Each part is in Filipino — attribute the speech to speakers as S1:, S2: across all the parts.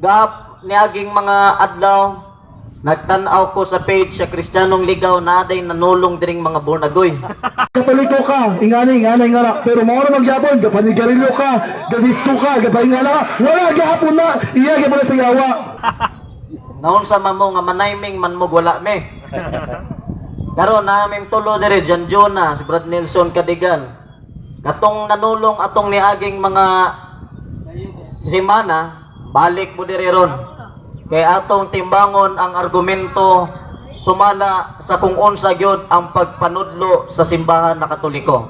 S1: gap niaging mga adlaw nagtan-aw ko sa page sa Kristiyanong Ligaw na aday nanulong diring mga bornagoy.
S2: Katoliko ka, ingani, ingani, ingana. Pero mo na magyapon, gapanigarilyo ka, gabisto ka, gapaingana. Wala, gahapon na, iya, na sa yawa.
S1: Naon sa mamo nga manayming man mo wala me. Karon namin tulo dire John Jonah, si Brad Nelson Kadigan. Katong nanulong atong niaging mga semana, balik mo dire ron. Kay atong timbangon ang argumento sumala sa kung unsa gyud ang pagpanudlo sa simbahan na Katoliko.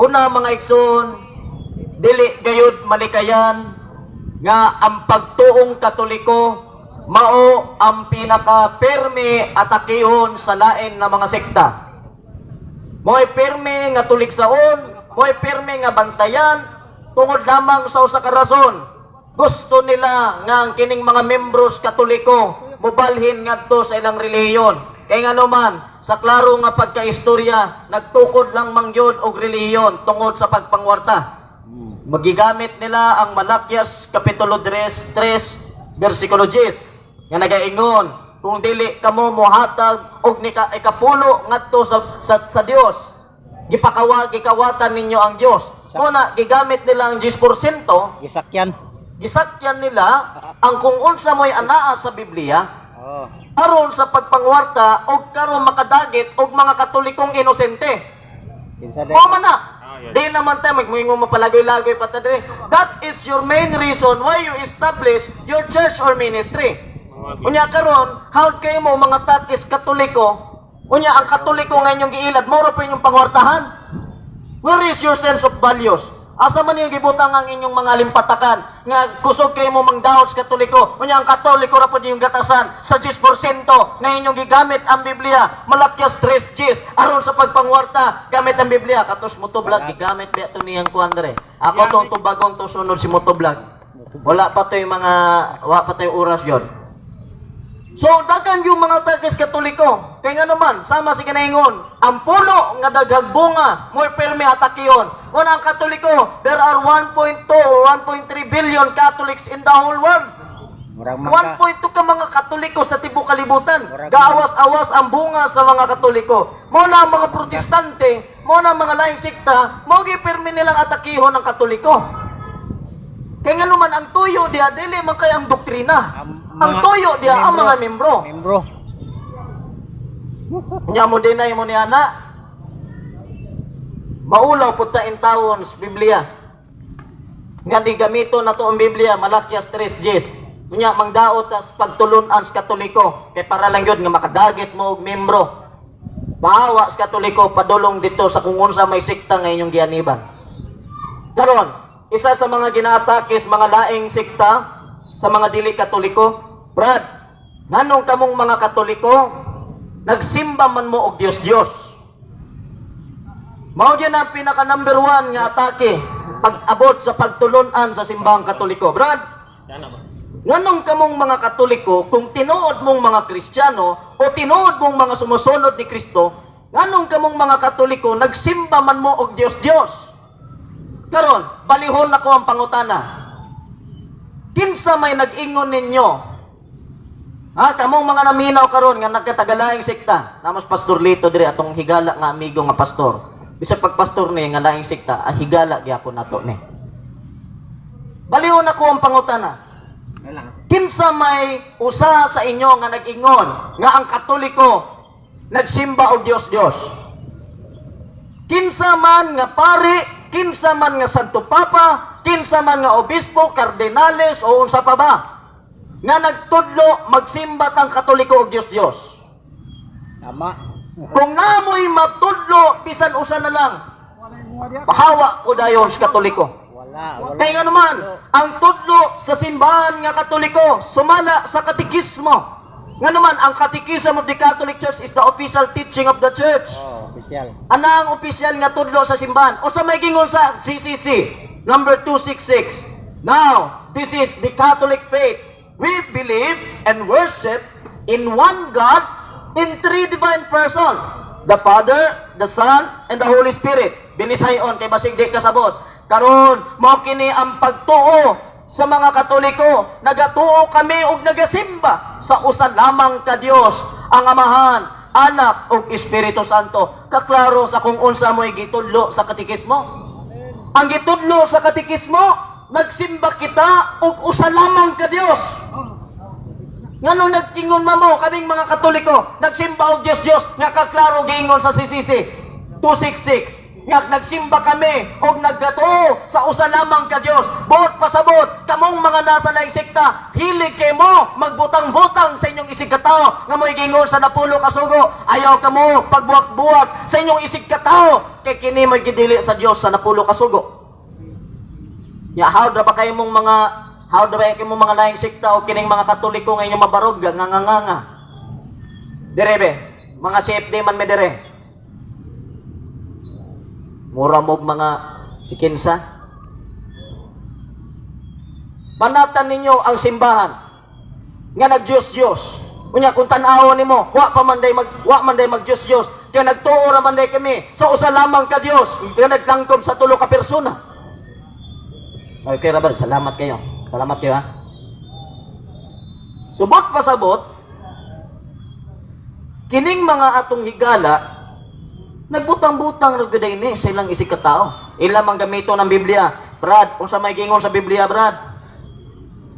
S1: Una mga igsoon, dili gayud malikayan nga ang pagtuong katoliko mao ang pinaka permi atakihon sa lain na mga sekta. Mo'y permi nga tuligsaon, mo'y permi nga bantayan tungod lamang sa usa ka rason. Gusto nila nga ang kining mga membros katoliko mubalhin ngadto sa ilang relihiyon. Kay nga naman, sa klaro nga pagkaistorya, nagtukod lang mangyod og relihiyon tungod sa pagpangwarta. Magigamit nila ang Malakyas Kapitulo 3, 3 versikulo 10 nga nagaingon kung dili kamo mohatag og ni ka ikapulo ngadto sa, sa sa Dios gipakawa gikawatan ninyo ang Dios kuna gigamit nila ang 10%
S3: Gisakyan.
S1: Gisakyan nila ang kung unsa mo'y anaa sa Biblia
S3: Oh.
S1: aron sa pagpangwarta og karon makadagit og mga katolikong inosente
S3: Kinsa?
S1: O man na. Di naman tayo magmuingo mo palagoy-lagoy pa tayo. That is your main reason why you establish your church or ministry. Unya karon, how kayo mo mga takis katoliko? Unya ang katoliko nga inyong giilad, moro pa inyong pangwartahan. Where is your sense of values? Asa man yung gibutang ang inyong mga limpatakan nga kusog kayo mo mangdahot sa katoliko. Unya ang katoliko ra pod yung gatasan sa 10% nga inyong gigamit ang Biblia. Malakyas 3 Gs aron sa pagpangwarta gamit ang Biblia. Katos motoblag gigamit biya to niyang kuandre. Ako tong tubagon to sunod si motoblag. Wala pa to yung mga wala pa to yung oras yon. So, dagan yung mga tagis katoliko. Kaya nga naman, sama si kinaingon, ang puno nga daghag bunga, mo permi atakiyon. Una ang katoliko, there are 1.2 or 1.3 billion Catholics in the whole world.
S3: Murag mangka.
S1: 1.2 ka mga katoliko sa tibok kalibutan. Gaawas-awas ang bunga sa mga katoliko. Mo na ang mga protestante, mo na ang mga laing sikta, mo permi nilang atakihon ang katoliko. Kaya nga naman, ang tuyo diya, dili man kay ang doktrina.
S3: Ang
S1: tuyo diya, ang mga membro.
S3: Membro.
S1: Nya mo dinay mo ni ana. Maulaw pud ta in tawon sa Biblia. Nga di gamito na to ang Biblia, Malakyas 3:10. Nya mangdaot tas pagtulunan sa Katoliko kay para lang gyud nga makadagit mo og membro. Bahawa sa Katoliko padulong dito sa kung unsa may sikta nga inyong gianiban. Karon, isa sa mga ginatakis mga laing sikta sa mga dili Katoliko, Brad, nganong kamong mga Katoliko nagsimba man mo og Dios Dios. Mao gyud ang pinaka number one nga atake pag-abot sa pagtulunan sa simbahang Katoliko. Brad, nganong kamong mga Katoliko kung tinuod mong mga Kristiyano o tinuod mong mga sumusunod ni Kristo, nganong kamong mga Katoliko nagsimba man mo og Dios Dios. Karon, balihon nako ang pangutana. Kinsa may nag-ingon ninyo Ha, kamong mga naminaw karon nga nagkatagalaing sekta. Namos Pastor Lito dire atong higala nga amigo nga pastor. Bisag pag pastor ni nga laing sekta, ah, higala gyapon nato ni. Baliw na ko ang pangutana. Kinsa may usa sa inyo nga nag-ingon nga ang Katoliko nagsimba og Dios Dios. Kinsa man nga pari, kinsa man nga Santo Papa, kinsa man nga obispo, kardinales o unsa pa ba nga nagtudlo magsimbat ang Katoliko og Dios Dios.
S3: Tama.
S1: Kung namoy matudlo bisan usa na lang, pahawa ko dayon sa Katoliko.
S3: Wala. Wala.
S1: Kaya nga naman, ang tudlo sa simbahan nga Katoliko sumala sa katikismo. Nga naman, ang Catechism of the Catholic Church is the official teaching of the church.
S3: Oh, official.
S1: Ana ang opisyal nga tudlo sa simbahan? O sa may gingon sa CCC, number 266. Now, this is the Catholic faith. We believe and worship in one God in three divine person. The Father, the Son, and the Holy Spirit. Binisayon kay basig di kasabot. Karon, mao kini ang pagtuo sa mga Katoliko, nagatuo kami og nagasimba sa usa lamang ka Dios, ang Amahan, Anak ug Espiritu Santo. Kaklaro sa kung unsa mo'y gitudlo sa katikismo. Ang gitudlo sa katikismo, nagsimba kita og usa lamang ka Dios. Ngano nagtingon mamo kaming mga Katoliko, nagsimba og Dios Dios nga kaklaro giingon sa sisisi 266. Nga nagsimba kami og naggato sa usa lamang ka Dios. Buot pasabot kamong mga nasa laing sekta, hilig kay mo magbutang-butang sa inyong isig katao nga mo'y gingon sa napulo ka sugo. Ayaw kamo pagbuwak-buwak sa inyong isig katao kay kini mo'y gidili sa Dios sa napulo ka sugo. Ya, how ba kayo mong mga how ba kayo mong mga laing sekta o kining mga katoliko nga inyong mabarog nga nga nga nga. Direbe, mga CFD man me dire. Mura mo mga sikinsa. Panatan ninyo ang simbahan nga nag-Diyos-Diyos. Unya kung tan-awon nimo, wa pa man day mag wa man day mag-Diyos-Diyos. Kaya nagtuo ra man day kami sa usa lamang ka Dios nga nagtangkom sa tulo ka persona. Okay, Robert, salamat kayo. Salamat kayo, ha? Subot pasabot, kining mga atong higala, nagbutang-butang rin gud ni sa ilang isig katao. Ilang mang gamito ng Biblia. Brad, kung sa may gingon sa Biblia, Brad,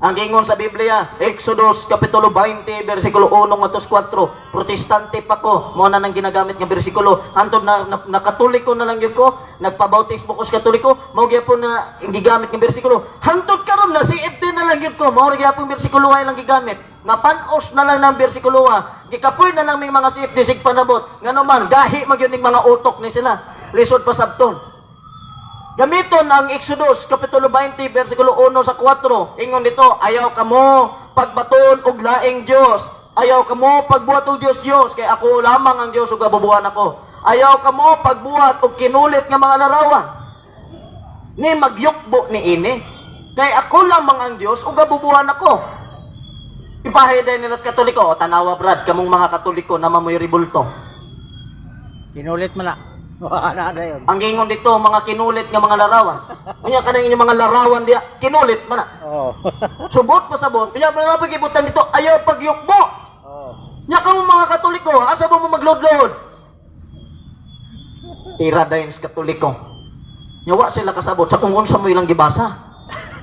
S1: ang gingon sa Biblia, Exodus Kapitulo 20, versikulo 1 ngatos 4. Protestante pa ko, mo na nang ginagamit nga bersikulo. Antod na, na, na katoliko na lang yun ko, nagpabautismo ko sa katoliko, mao gyapon na gigamit nga bersikulo. Hantod na si FD na lang yun ko, mao ra gyapon bersikulo ay lang gigamit. Nga panos na lang ng bersikulo. Gikapoy na lang may mga si FD sig panabot. Nga naman, gahi magyud ning mga utok ni sila. Lisod pa sabton. Gamiton ang Exodus Kapitulo 20 versikulo 1 sa 4. Ingon dito, ayaw kamo pagbaton og laing Dios. Ayaw kamo pagbuhat og Dios Dios kay ako lamang ang Dios ug gabubuhan ako. Ayaw kamo pagbuhat og kinulit nga mga larawan. Ni magyukbo ni ini. Kay ako lamang ang Dios ug gabubuhan ako. Ipahiday nila sa Katoliko, o tanawa brad, kamong mga Katoliko na mamoy ribulto.
S3: Kinulit mo na. Wala na na yun.
S1: Ang gingon dito, mga kinulit nga mga larawan. Kunya ka inyong mga larawan diya, kinulit man na.
S3: Oo.
S1: Subot pa sabot. Kaya pala pagibutan dito, ayaw pagyukbo.
S3: Oo.
S1: Nya ka mo mga katoliko, asa ba mo maglod-lod? Tira dayon sa katoliko. Nyawa sila kasabot sa kung unsa mo ilang gibasa.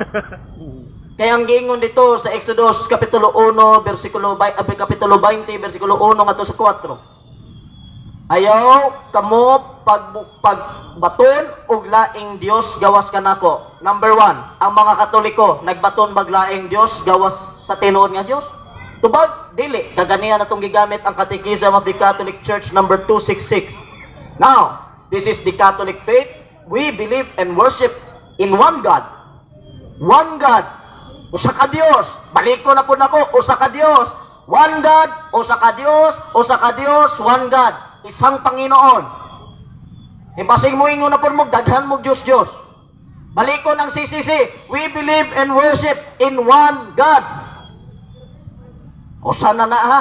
S1: Kaya ang gingon dito sa Exodus Kapitulo 1, versikulo, bay- ah, Kapitulo 20, versikulo 1 nga sa 4. Ayaw kamo pag pagbaton og laing Dios gawas kanako. Number one, ang mga Katoliko nagbaton baglaing Dios gawas sa tinuod nga Dios. Tubag dili kaganiya natong gigamit ang Catechism of the Catholic Church number 266. Now, this is the Catholic faith. We believe and worship in one God. One God. Usa ka Dios. Baliko na po nako, usa ka Dios. One God, usa ka Dios, usa ka Dios, one God. Isang Panginoon. Impasing mo ingon na po mo, daghan mo Diyos Diyos. Baliko ng CCC, we believe and worship in one God. Usa na na ha.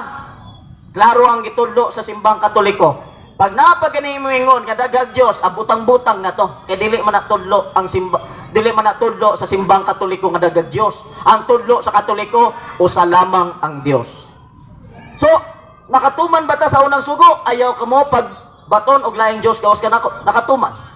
S1: Klaro ang gitudlo sa simbang katoliko. Pag napaganing mo ingon nga daghang Dios, abutang-butang na to. Kay dili man natudlo ang simba dili man natudlo sa simbang katoliko nga daghang Dios. Ang tudlo sa katoliko usa lamang ang Dios. So, nakatuman ba ta sa unang sugo? Ayaw ka mo pag baton og laing Dios gawas ka nako. Nakatuman.